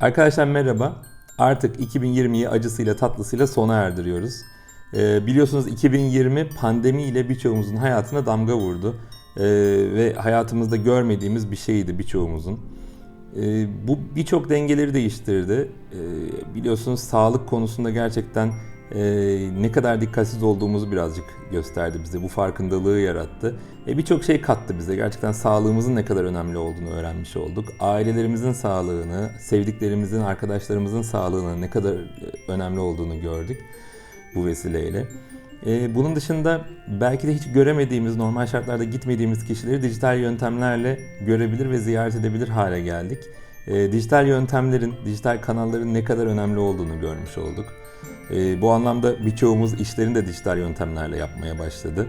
Arkadaşlar merhaba. Artık 2020'yi acısıyla tatlısıyla sona erdiriyoruz. Ee, biliyorsunuz 2020 pandemiyle birçoğumuzun hayatına damga vurdu. Ee, ve hayatımızda görmediğimiz bir şeydi birçoğumuzun. Ee, bu birçok dengeleri değiştirdi. Ee, biliyorsunuz sağlık konusunda gerçekten e, ne kadar dikkatsiz olduğumuzu birazcık gösterdi bize. Bu farkındalığı yarattı. E, birçok şey kattı bize. Gerçekten sağlığımızın ne kadar önemli olduğunu öğrenmiş olduk. Ailelerimizin sağlığını, sevdiklerimizin, arkadaşlarımızın sağlığının ne kadar e, önemli olduğunu gördük bu vesileyle. Ee, bunun dışında belki de hiç göremediğimiz, normal şartlarda gitmediğimiz kişileri dijital yöntemlerle görebilir ve ziyaret edebilir hale geldik. Ee, dijital yöntemlerin, dijital kanalların ne kadar önemli olduğunu görmüş olduk. Ee, bu anlamda birçoğumuz işlerini de dijital yöntemlerle yapmaya başladı.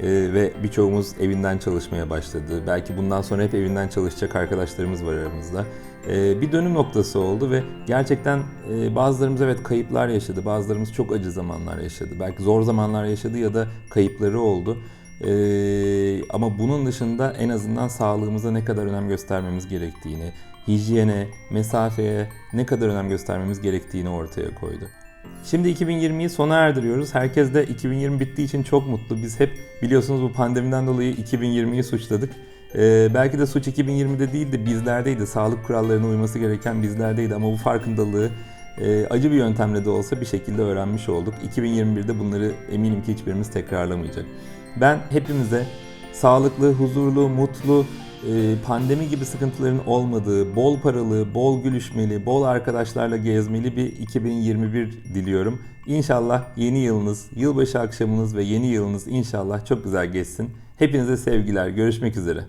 Ee, ve birçoğumuz evinden çalışmaya başladı. Belki bundan sonra hep evinden çalışacak arkadaşlarımız var aramızda. Ee, bir dönüm noktası oldu ve gerçekten e, bazılarımız evet kayıplar yaşadı, bazılarımız çok acı zamanlar yaşadı. Belki zor zamanlar yaşadı ya da kayıpları oldu. Ee, ama bunun dışında en azından sağlığımıza ne kadar önem göstermemiz gerektiğini, hijyene, mesafeye ne kadar önem göstermemiz gerektiğini ortaya koydu. Şimdi 2020'yi sona erdiriyoruz. Herkes de 2020 bittiği için çok mutlu. Biz hep biliyorsunuz bu pandemiden dolayı 2020'yi suçladık. Ee, belki de suç 2020'de değildi, bizlerdeydi. Sağlık kurallarına uyması gereken bizlerdeydi ama bu farkındalığı e, acı bir yöntemle de olsa bir şekilde öğrenmiş olduk. 2021'de bunları eminim ki hiçbirimiz tekrarlamayacak. Ben hepimize sağlıklı, huzurlu, mutlu, pandemi gibi sıkıntıların olmadığı, bol paralı, bol gülüşmeli, bol arkadaşlarla gezmeli bir 2021 diliyorum. İnşallah yeni yılınız, yılbaşı akşamınız ve yeni yılınız inşallah çok güzel geçsin. Hepinize sevgiler. Görüşmek üzere.